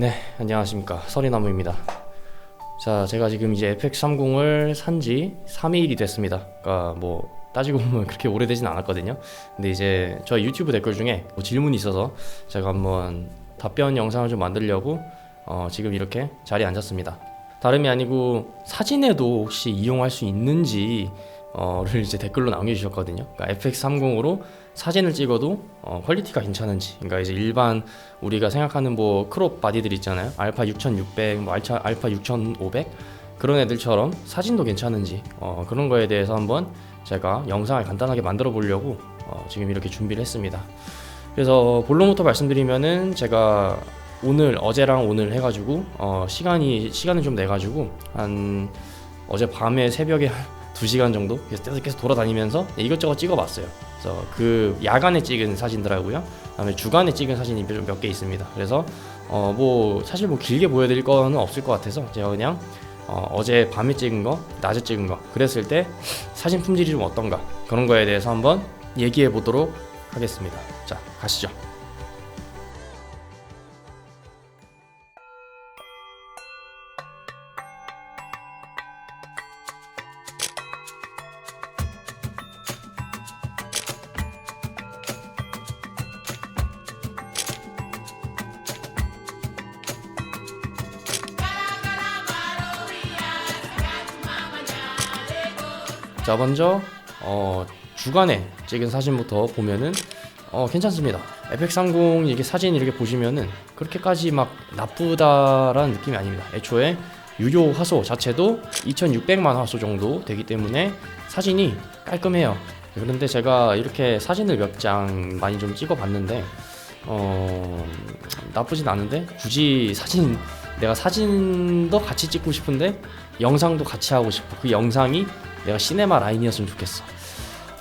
네, 안녕하십니까. 서리나무입니다. 자, 제가 지금 이제 FX30을 산 지 3일이 됐습니다. 그러니까 뭐 따지고 보면 그렇게 오래되진 않았거든요. 근데 이제 저희 유튜브 댓글 중에 뭐 질문이 있어서 제가 한번 답변 영상을 좀 만들려고 어, 지금 이렇게 자리에 앉았습니다. 다름이 아니고 사진에도 혹시 이용할 수 있는지 어를 이제 댓글로 남겨주셨거든요. 그러니까 FX30으로 사진을 찍어도 어, 퀄리티가 괜찮은지, 그러니까 이제 일반 우리가 생각하는 뭐 크롭 바디들 있잖아요. 알파 6600, 뭐 알차, 알파 6500 그런 애들처럼 사진도 괜찮은지 어, 그런 거에 대해서 한번 제가 영상을 간단하게 만들어 보려고 어, 지금 이렇게 준비를 했습니다. 그래서 본론부터 말씀드리면은 제가 오늘 어제랑 오늘 해가지고 어, 시간이 시간을 좀 내가지고 한 어제 밤에 새벽에 한 2시간 정도 계속 계속 돌아다니면서 이것저것 찍어봤어요. 그래서 그 야간에 찍은 사진들하고요. 그다음에 주간에 찍은 사진이 몇 개 있습니다. 그래서 어 뭐 사실 뭐 길게 보여드릴 거는 없을 것 같아서 제가 그냥 어 어제 밤에 찍은 거, 낮에 찍은 거 그랬을 때 사진 품질이 좀 어떤가 그런 거에 대해서 한번 얘기해 보도록 하겠습니다. 자 가시죠. 자 먼저 어, 주간에 찍은 사진부터 보면은 어, 괜찮습니다. FX30 이게 사진 이렇게 보시면은 그렇게까지 막 나쁘다라는 느낌이 아닙니다. 애초에 유료 화소 자체도 2600만 화소 정도 되기 때문에 사진이 깔끔해요. 그런데 제가 이렇게 사진을 몇 장 많이 좀 찍어 봤는데 어, 나쁘진 않은데 굳이 사진 내가 사진도 같이 찍고 싶은데 영상도 같이 하고 싶어. 그 영상이 내가 시네마 라인이었으면 좋겠어.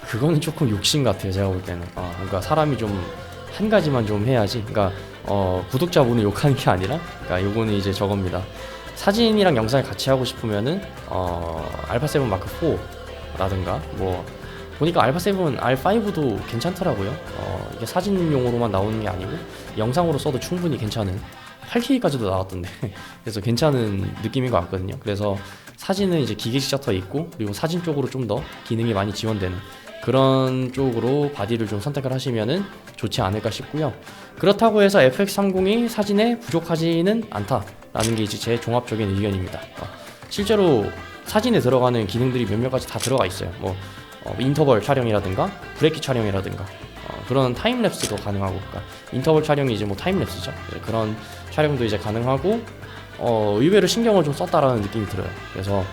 그거는 조금 욕심 같아요. 제가 볼 때는. 어, 그러니까 사람이 좀 한 가지만 좀 해야지. 그러니까 어, 구독자분을 욕하는 게 아니라, 그러니까 요거는 이제 저겁니다. 사진이랑 영상을 같이 하고 싶으면은 어, 알파 7 마크 4라든가 뭐 보니까 알파 7 R5도 괜찮더라고요. 어, 이게 사진용으로만 나오는 게 아니고 영상으로 써도 충분히 괜찮은 8K까지도 나왔던데 그래서 괜찮은 느낌인 것 같거든요. 그래서 사진은 이제 기계식 셔터 있고 그리고 사진 쪽으로 좀 더 기능이 많이 지원되는 그런 쪽으로 바디를 좀 선택을 하시면은 좋지 않을까 싶고요. 그렇다고 해서 FX30이 사진에 부족하지는 않다라는 게 이제 제 종합적인 의견입니다. 어, 실제로 사진에 들어가는 기능들이 몇몇 가지 다 들어가 있어요. 뭐 어, 인터벌 촬영이라든가 브레이크 촬영이라든가 어, 그런 타임랩스도 가능하고 그러니까 인터벌 촬영이 이제 뭐 타임랩스죠. 네, 그런 촬영도 이제 가능하고 어, 의외로 신경을 좀 썼다라는 느낌이 들어요. 그래서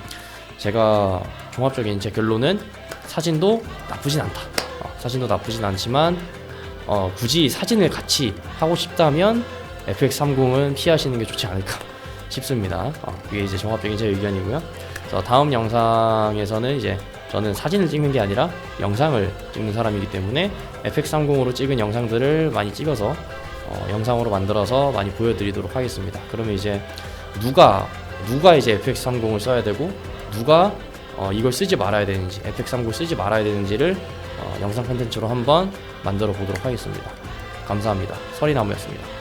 제가 종합적인 제 결론은 사진도 나쁘진 않다. 어, 사진도 나쁘진 않지만 어, 굳이 사진을 같이 하고 싶다면 FX30은 피하시는 게 좋지 않을까 싶습니다. 어, 그게 이제 종합적인 제 의견이고요. 그래서 다음 영상에서는 이제 저는 사진을 찍는 게 아니라 영상을 찍는 사람이기 때문에 FX30으로 찍은 영상들을 많이 찍어서 어, 영상으로 만들어서 많이 보여드리도록 하겠습니다. 그러면 이제 누가 누가 이제 FX30을 써야 되고 누가 어, 이걸 쓰지 말아야 되는지 FX30을 쓰지 말아야 되는지를 어, 영상 콘텐츠로 한번 만들어 보도록 하겠습니다. 감사합니다. 서리나무였습니다.